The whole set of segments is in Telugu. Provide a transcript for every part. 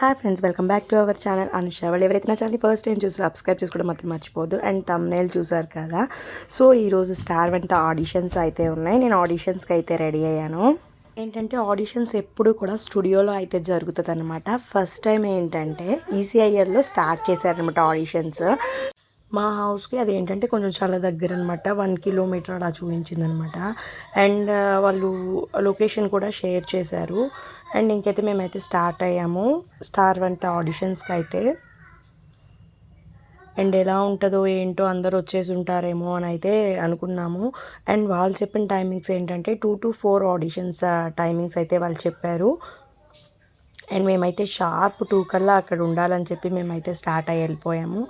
Hi friends welcome back to our channel Anusha వాళ్ళు ఎవరైతే నా ఛానల్ ఫస్ట్ టైం చూసి సబ్స్క్రైబ్ చేసుకోవడం మాత్రం మర్చిపోద్దు అండ్ తమ్నేల్ చూసారు కదా? సో ఈరోజు స్టార్ వెంట ఆడిషన్స్ అయితే ఉన్నాయి. నేను ఆడిషన్స్కి అయితే రెడీ అయ్యాను. ఏంటంటే ఆడిషన్స్ ఎప్పుడు కూడా స్టూడియోలో అయితే జరుగుతుంది అనమాట ఫస్ట్ టైం ఏంటంటే ఈసీఐఆర్లో ఈసీఐఎల్లో స్టార్ట్ చేశారనమాట ఆడిషన్స్ మా హౌస్కి అది ఏంటంటే కొంచెం చాలా దగ్గర అనమాట వన్ కిలోమీటర్ అలా చూపించింది అనమాట అండ్ వాళ్ళు లొకేషన్ కూడా షేర్ చేశారు. అండ్ ఇంకైతే మేమైతే స్టార్ట్ అయ్యాము. స్టార్ వంత ఆడిషన్స్కి అయితే. అండ్ ఎలా ఉంటుందో ఏంటో అందరూ వచ్చేసి ఉంటారేమో అని అయితే అనుకున్నాము. అండ్ వాళ్ళు చెప్పిన టైమింగ్స్ ఏంటంటే two to four auditions timings అయితే వాళ్ళు చెప్పారు. అండ్ మేమైతే షార్ప్ టూ కల్లా అక్కడ ఉండాలని చెప్పి మేమైతే స్టార్ట్ అయ్యి వెళ్ళిపోయాము.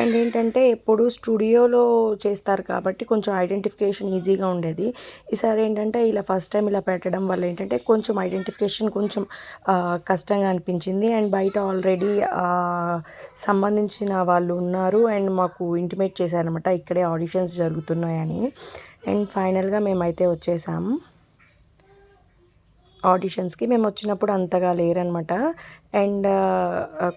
అండ్ ఏంటంటే ఎప్పుడు స్టూడియోలో చేస్తారు కాబట్టి కొంచెం ఐడెంటిఫికేషన్ ఈజీగా ఉండేది. ఈసారి ఏంటంటే ఇలా ఫస్ట్ టైం ఇలా పెట్టడం వల్ల ఏంటంటే కొంచెం ఐడెంటిఫికేషన్ కొంచెం కష్టంగా అనిపించింది. అండ్ బయట ఆల్రెడీ సంబంధించిన వాళ్ళు ఉన్నారు అండ్ మాకు ఇంటిమేట్ చేశారనమాట ఇక్కడే ఆడిషన్స్ జరుగుతున్నాయని. అండ్ ఫైనల్గా మేమైతే వచ్చేసాము. ఆడిషన్స్కి మేము వచ్చినప్పుడు అంతగా లేరనమాట. అండ్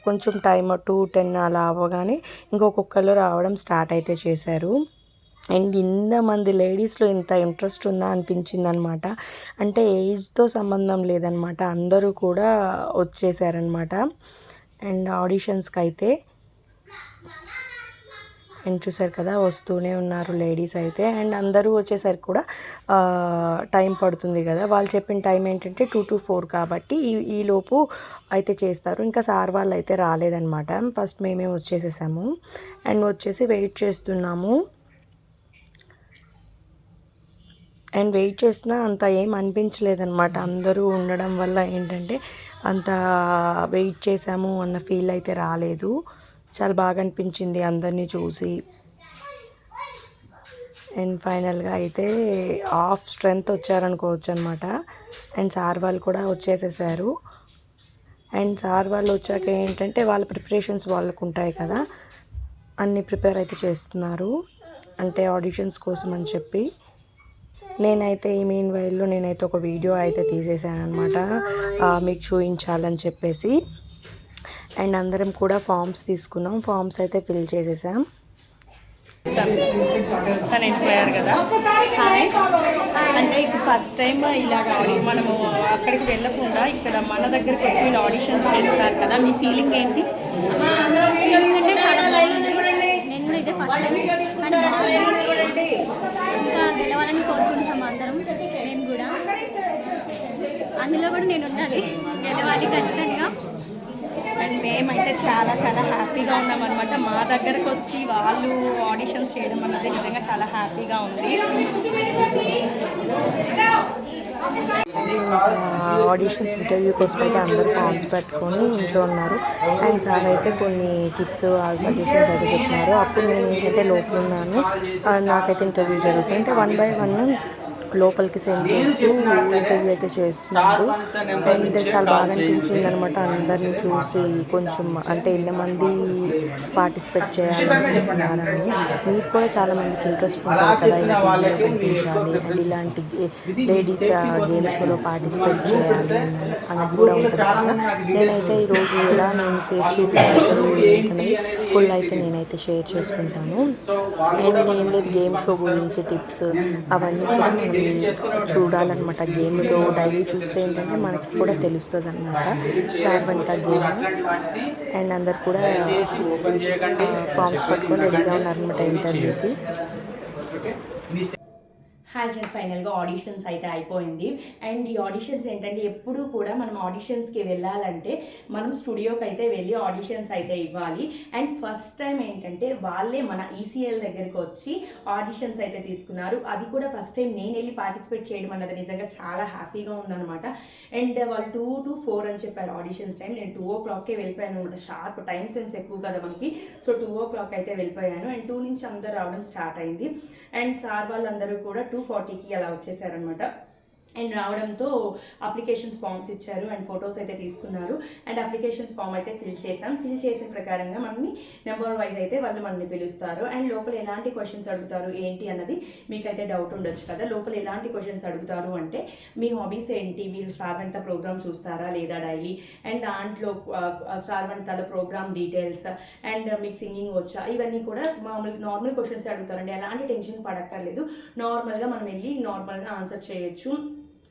కొంచెం టైం టూ టెన్ అలా అవ్వగానే ఇంకొకొక్కళ్ళు రావడం స్టార్ట్ అయితే చేశారు. అండ్ ఇంతమంది లేడీస్లో ఇంత ఇంట్రెస్ట్ ఉందా అనిపించింది అనమాట అంటే ఏజ్తో సంబంధం లేదనమాట. అందరూ కూడా వచ్చేసారనమాట. అండ్ ఆడిషన్స్కి అయితే అండ్ చూసారు కదా వస్తూనే ఉన్నారు లేడీస్ అయితే. అండ్ అందరూ వచ్చేసరికి కూడా టైం పడుతుంది కదా. వాళ్ళు చెప్పిన టైం ఏంటంటే టూ టు ఫోర్ కాబట్టి ఈ ఈలోపు అయితే చేస్తారు. ఇంకా సార్ వాళ్ళు అయితే రాలేదన్నమాట. ఫస్ట్ మేమే వచ్చేసేసాము. అండ్ వచ్చేసి వెయిట్ చేస్తున్నాము. అండ్ వెయిట్ చేసినా అంత ఏం అనిపించలేదన్నమాట. అందరూ ఉండడం వల్ల ఏంటంటే అంత వెయిట్ చేసాము అన్న ఫీల్ అయితే రాలేదు. చాలా బాగా అనిపించింది అందరినీ చూసి. అండ్ ఫైనల్గా అయితే హాఫ్ స్ట్రెంగ్త్ వచ్చారనుకోవచ్చు అనమాట అండ్ సార్ వాళ్ళు కూడా వచ్చేసేసారు. అండ్ సార్ వాళ్ళు వచ్చాక ఏంటంటే వాళ్ళ ప్రిపరేషన్స్ వాళ్ళకు ఉంటాయి కదా. అన్ని ప్రిపేర్ అయితే చేస్తున్నారు. అంటే ఆడిషన్స్ కోసం అని చెప్పి. నేనైతే ఈ మీన్ వైల్లో నేనైతే ఒక వీడియో అయితే తీసేసాను అనమాట మీకు చూపించాలని చెప్పేసి. అండ్ అందరం కూడా ఫామ్స్ తీసుకున్నాం. ఫామ్స్ అయితే ఫిల్ చేసేసాం. తను ఎంప్లాయర్ కదా. హాయ్ అంటే ఇప్పుడు ఫస్ట్ టైం ఇలాగ మనము అక్కడికి వెళ్ళకుండా ఇక్కడ మన దగ్గరికి వచ్చి వీళ్ళు ఆడిషన్స్ చేస్తారు కదా. మీ ఫీలింగ్ ఏంటి? నేను కూడా ఇదే ఫస్ట్ టైం ఇంకా గెలవాలని కోరుకుంటాం అందరం. మేము కూడా. అందులో కూడా నేను ఉండాలి. గెలవాలి ఖచ్చితంగా. అండ్ మేమైతే చాలా చాలా హ్యాపీగా ఉన్నాం అనమాట మా దగ్గరకు వచ్చి వాళ్ళు ఆడిషన్స్ చేయడం అనేది నిజంగా చాలా హ్యాపీగా ఉంది. ఆడిషన్స్ ఇంటర్వ్యూ కోసం అయితే అందరూ ఫామ్స్ పెట్టుకొని ఇంట్లో ఉన్నారు. అండ్ సార్ అయితే కొన్ని టిప్స్ సజెషన్స్ అయితే చెప్తున్నారు అప్పుడు నేను ఏంటంటే లోపల ఉన్నాను. నాకైతే ఇంటర్వ్యూ జరుగుతుంది. అంటే వన్ బై వన్ లోపలికి సెండ్ చేస్తూ ఇంటర్వ్యూ అయితే చేస్తున్నారు అండ్ చాలా బాగా అనిపించింది అనమాట అందరినీ చూసి కొంచెం అంటే ఎంతమంది పార్టిసిపేట్ చేయాలనుకుంటున్నారా అని మీరు కూడా చాలా మందికి ఇంట్రెస్ట్ ఉంటుంది కదా ఇలా టీవీలో కనిపించాలి అండ్ ఇలాంటి లేడీస్ గేమ్ షోలో పార్టిసిపేట్ చేయాలి అని అన్నది కూడా ఉంటుంది కదా. నేనైతే ఈరోజు ఎలా నేను ఫేస్ చేసిన ఫుల్ అయితే నేనైతే షేర్ చేసుకుంటాను. అండ్ ఏం లేదు గేమ్ షో గురించి టిప్స్ అవన్నీ కూడా చూడాలన్నమాట. గేమ్లో డైలీ చూస్తే ఏంటంటే మనకి కూడా తెలుస్తుంది అనమాట స్టార్ వంట గేమ్. అండ్ అందరు కూడా ఫామ్స్ పట్టుకొని రెడీగా ఉన్నారనమాట ఇంటర్వ్యూకి హాయ్ ఫ్రెండ్స్ ఫైనల్గా ఆడిషన్స్ అయితే అయిపోయింది. అండ్ ఈ ఆడిషన్స్ ఏంటంటే ఎప్పుడూ కూడా మనం ఆడిషన్స్కి వెళ్ళాలంటే మనం స్టూడియోకి అయితే వెళ్ళి ఆడిషన్స్ అయితే ఇవ్వాలి. అండ్ ఫస్ట్ టైం ఏంటంటే వాళ్ళే మన ఈసీఎల్ దగ్గరికి వచ్చి ఆడిషన్స్ అయితే తీసుకున్నారు. అది కూడా ఫస్ట్ టైం నేను వెళ్ళి పార్టిసిపేట్ చేయడం అన్నది నిజంగా చాలా హ్యాపీగా ఉందన్నమాట. అండ్ వాళ్ళు టూ టు ఫోర్ అని చెప్పారు ఆడిషన్స్ టైం నేను టూ ఓ క్లాక్కే వెళ్ళిపోయాను అనమాట. షార్ప్ టైం సెన్స్ ఎక్కువ కదా మనకి. సో టూ ఓ క్లాక్ అయితే వెళ్ళిపోయాను. అండ్ టూ నుంచి అందరు రావడం స్టార్ట్ అయింది. అండ్ సార్ వాళ్ళందరూ కూడా టూ ఫార్టీకి అలా వచ్చేసారనమాట అండ్ రావడంతో అప్లికేషన్స్ ఫామ్స్ ఇచ్చారు అండ్ ఫొటోస్ అయితే తీసుకున్నారు. అండ్ అప్లికేషన్స్ ఫామ్ అయితే ఫిల్ చేసాం ఫిల్ చేసిన ప్రకారంగా మనల్ని నెంబర్ వైజ్ అయితే వాళ్ళు మనల్ని పిలుస్తారు. అండ్ లోపల ఎలాంటి క్వశ్చన్స్ అడుగుతారు ఏంటి అన్నది మీకైతే డౌట్ ఉండొచ్చు కదా. లోపల ఎలాంటి క్వశ్చన్స్ అడుగుతారు అంటే మీ హాబీస్ ఏంటి? మీరు స్టార్ వనిత ప్రోగ్రామ్ చూస్తారా లేదా డైలీ అండ్ దాంట్లో స్టార్ వనితల ప్రోగ్రామ్ డీటెయిల్స్ అండ్ మీకు సింగింగ్ వచ్చా? ఇవన్నీ కూడా మామూలు నార్మల్ క్వశ్చన్స్ అడుగుతారండి ఎలాంటి టెన్షన్ పడక్కర్లేదు. నార్మల్గా మనం వెళ్ళి నార్మల్గా ఆన్సర్ చేయొచ్చు.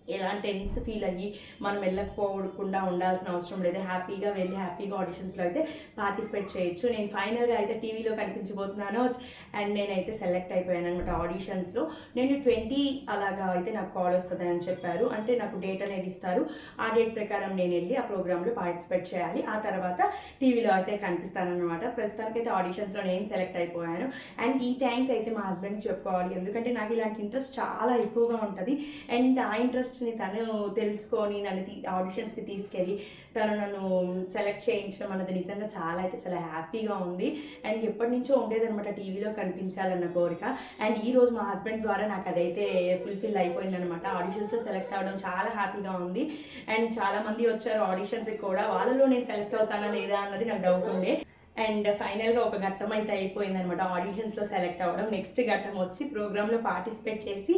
ఎలాంటి టెన్స్ ఫీల్ అయ్యి మనం వెళ్ళకపోకుండా ఉండాల్సిన అవసరం లేదు. హ్యాపీగా వెళ్ళి హ్యాపీగా ఆడిషన్స్లో అయితే పార్టిసిపేట్ చేయొచ్చు. నేను ఫైనల్గా అయితే టీవీలో కనిపించబోతున్నాను. అండ్ నేనైతే సెలెక్ట్ అయిపోయాను అనమాట ఆడిషన్స్లో. నేను ట్వంటీ అలాగా అయితే నాకు కాల్ వస్తుంది అని చెప్పారు. అంటే నాకు డేట్ అనేది ఇస్తారు. ఆ డేట్ ప్రకారం నేను వెళ్ళి ఆ ప్రోగ్రాంలో పార్టిసిపేట్ చేయాలి. ఆ తర్వాత టీవీలో అయితే కనిపిస్తానన్నమాట అయితే ఆడిషన్స్లో నేను సెలెక్ట్ అయిపోయాను. అండ్ ఈ థ్యాంక్స్ అయితే మా హస్బెండ్కి చెప్పుకోవాలి. ఎందుకంటే నాకు ఇలాంటి ఇంట్రెస్ట్ చాలా ఎక్కువగా ఉంటుంది. అండ్ ఆ ఇంట్రెస్ట్ ఇంట్రెస్ట్ని తను తెలుసుకొని నన్ను తీ ఆడిషన్స్కి తీసుకెళ్ళి తను నన్ను సెలెక్ట్ చేయించడం అన్నది నిజంగా చాలా అయితే చాలా హ్యాపీగా ఉంది. అండ్ ఎప్పటి నుంచో ఉండేదనమాట టీవీలో కనిపించాలన్న కోరిక. అండ్ ఈ రోజు మా హస్బెండ్ ద్వారా నాకు అదైతే ఫుల్ఫిల్ అయిపోయిందనమాట ఆడిషన్స్లో సెలెక్ట్ అవ్వడం చాలా హ్యాపీగా ఉంది. అండ్ చాలా మంది వచ్చారు ఆడిషన్స్కి కూడా. వాళ్ళలో నేను సెలెక్ట్ అవుతానా లేదా అన్నది నాకు డౌట్ ఉండే. అండ్ ఫైనల్గా ఒక ఘట్టం అయితే అయిపోయింది అనమాట ఆడిషన్స్లో సెలెక్ట్ అవ్వడం. నెక్స్ట్ ఘట్టం వచ్చి ప్రోగ్రాంలో పార్టిసిపేట్ చేసి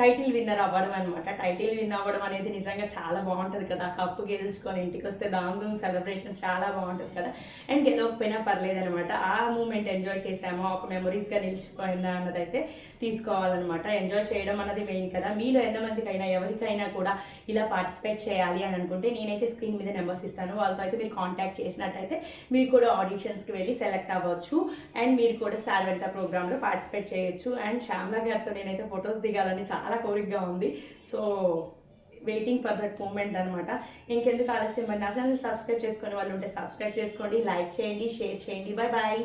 టైటిల్ విన్నర్ అవ్వడం అనమాట టైటిల్ విన్ అవ్వడం అనేది నిజంగా చాలా బాగుంటుంది కదా. కప్పు గెలుచుకొని ఇంటికి వస్తే దామ్ సెలబ్రేషన్స్ చాలా బాగుంటుంది కదా. అండ్ గెలవకపోయినా పర్లేదు అనమాట ఆ మూమెంట్ ఎంజాయ్ చేసామో ఒక మెమరీస్గా నిలిచిపోయిందా అన్నదైతే తీసుకోవాలన్నమాట. ఎంజాయ్ చేయడం అన్నది మెయిన్ కదా. మీలో ఎంతమందికైనా ఎవరికైనా కూడా ఇలా పార్టిసిపేట్ చేయాలి అని అనుకుంటే నేనైతే స్క్రీన్ మీద నెంబర్స్ ఇస్తాను. వాళ్ళతో అయితే మీరు కాంటాక్ట్ చేసినట్టయితే మీరు కూడా ఆడిషన్స్ ఆడిషన్స్కి వెళ్ళి సెలెక్ట్ అవ్వచ్చు. అండ్ మీరు కూడా స్టార్ వెంట ప్రోగ్రాంలో పార్టిసిపేట్ చేయొచ్చు. అండ్ శ్యామ్లా గారితో నేనైతే ఫొటోస్ దిగాలని చాలా కోరికగా ఉంది. So waiting for that moment అనమాట ఇంకెందుకు ఆలస్యం? మరి నా ఛానల్ సబ్స్క్రైబ్ చేసుకునే వాళ్ళు ఉంటే సబ్స్క్రైబ్ చేసుకోండి లైక్ చేయండి షేర్ చేయండి. Bye bye